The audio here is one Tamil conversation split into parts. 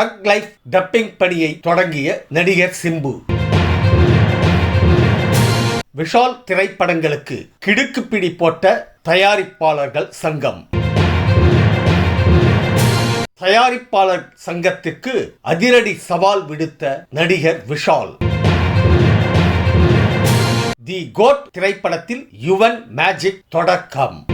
தக் லைஃப் டப்பிங் பணியை தொடங்கிய நடிகர் சிம்பு. விஷால் திரைப்படங்களுக்கு கிடுக்குப்பிடி போட்ட தயாரிப்பாளர்கள் சங்கம். தயாரிப்பாளர் சங்கத்திற்கு அதிரடி சவால் விடுத்த நடிகர் விஷால். தி கோட் திரைப்படத்தில் யுவன் மேஜிக் தொடக்கம்.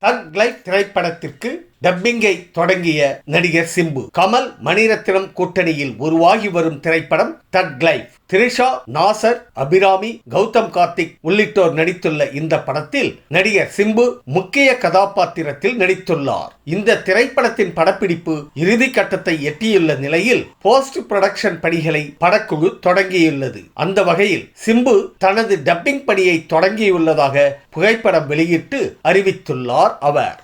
தக் லைஃப் திரைப்படத்திற்கு டப்பிங்கை தொடங்கிய நடிகர் சிம்பு. கமல் மணிரத்னம் கூட்டணியில் உருவாகி வரும் திரைப்படம் தட் லைஃப் திரிஷா நாசர் அபிராமி கௌதம் கார்த்திக் உள்ளிட்டோர் நடித்துள்ள இந்த படத்தில் நடிகர் சிம்பு முக்கிய கதாபாத்திரத்தில் நடித்துள்ளார். இந்த திரைப்படத்தின் படப்பிடிப்பு இறுதி கட்டத்தை எட்டியுள்ள நிலையில் போஸ்ட் புரொடக்ஷன் பணிகளை படக்குழு தொடங்கியுள்ளது. அந்த வகையில் சிம்பு தனது டப்பிங் பணியை தொடங்கியுள்ளதாக புகைப்படம் வெளியிட்டு அறிவித்துள்ளார் அவர்.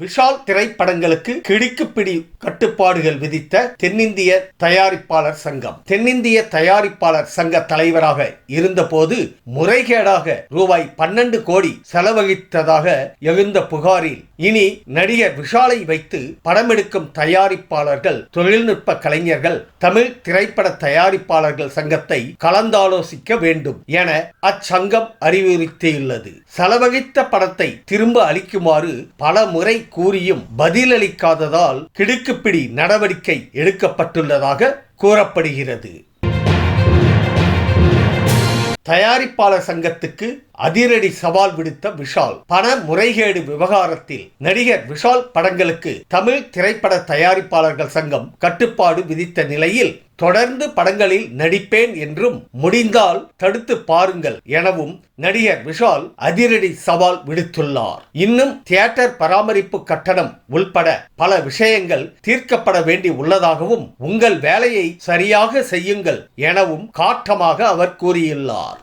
விஷால் திரைப்படங்களுக்கு கிடிக்குப்பிடி கட்டுப்பாடுகள் விதித்த தென்னிந்திய தயாரிப்பாளர் சங்கம். தென்னிந்திய தயாரிப்பாளர் சங்க தலைவராக இருந்தபோது முறைகேடாக ரூபாய் பன்னெண்டு கோடி செலவழித்ததாக எழுந்த புகாரில் இனி நடிகர் விஷாலை வைத்து படமெடுக்கும் தயாரிப்பாளர்கள் தொழில்நுட்ப கலைஞர்கள் தமிழ் திரைப்பட தயாரிப்பாளர்கள் சங்கத்தை கலந்தாலோசிக்க வேண்டும் என அச்சங்கம் அறிவுறுத்தியுள்ளது. செலவழித்த படத்தை திரும்ப அளிக்குமாறு பல முறை கூறியும் பதிலளிக்காததால் கிடுக்குப்பிடி நடவடிக்கை எடுக்கப்பட்டுள்ளதாக கூறப்படுகிறது. தயாரிப்பாளர் சங்கத்துக்கு அதிரடி சவால் விடுத்த விஷால் பண முறைகேடு விவகாரத்தில் நடிகர் விஷால் படங்களுக்கு தமிழ் திரைப்பட தயாரிப்பாளர்கள் சங்கம் கட்டுப்பாடு விதித்த நிலையில் தொடர்ந்து படங்களில் நடிப்பேன் என்றும் முடிந்தால் தடுத்து பாருங்கள் எனவும் நடிகர் விஷால் அதிரடி சவால் விடுத்துள்ளார். இன்னும் தியேட்டர் பராமரிப்பு கட்டணம் உள்பட பல விஷயங்கள் தீர்க்கப்பட வேண்டி உள்ளதாகவும் உங்கள் வேலையை சரியாக செய்யுங்கள் எனவும் காட்டமாக அவர் கூறியுள்ளார்.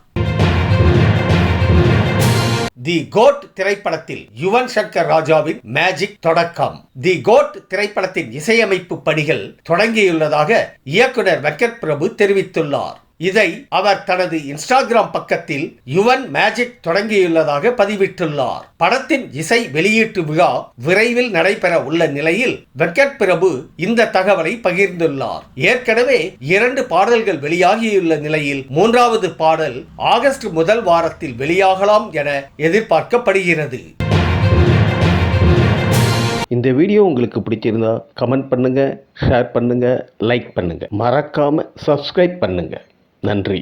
தி கோட் திரைப்படத்தில் யுவன் சங்கர் ராஜாவின் மேஜிக் தொடக்கம். தி கோட் திரைப்படத்தின் இசையமைப்பு பணிகள் தொடங்கியுள்ளதாக இயக்குனர் வெங்கட் பிரபு தெரிவித்துள்ளார். இதை அவர் தனது இன்ஸ்டாகிராம் பக்கத்தில் யுவன் மேஜிக் தொடங்கியுள்ளதாக பதிவிட்டுள்ளார். படத்தின் இசை வெளியீட்டு விழா விரைவில் நடைபெற உள்ள நிலையில் வெங்கட் பிரபு இந்த தகவலை பகிர்ந்துள்ளார். ஏற்கனவே இரண்டு பாடல்கள் வெளியாகியுள்ள நிலையில் மூன்றாவது பாடல் ஆகஸ்ட் முதல் வாரத்தில் வெளியாகலாம் என எதிர்பார்க்கப்படுகிறது. இந்த வீடியோ உங்களுக்கு பிடிச்சிருந்தா கமெண்ட் பண்ணுங்க ஷேர் பண்ணுங்க லைக் பண்ணுங்க. மறக்காம சப்ஸ்கிரைப் பண்ணுங்க. நன்றி.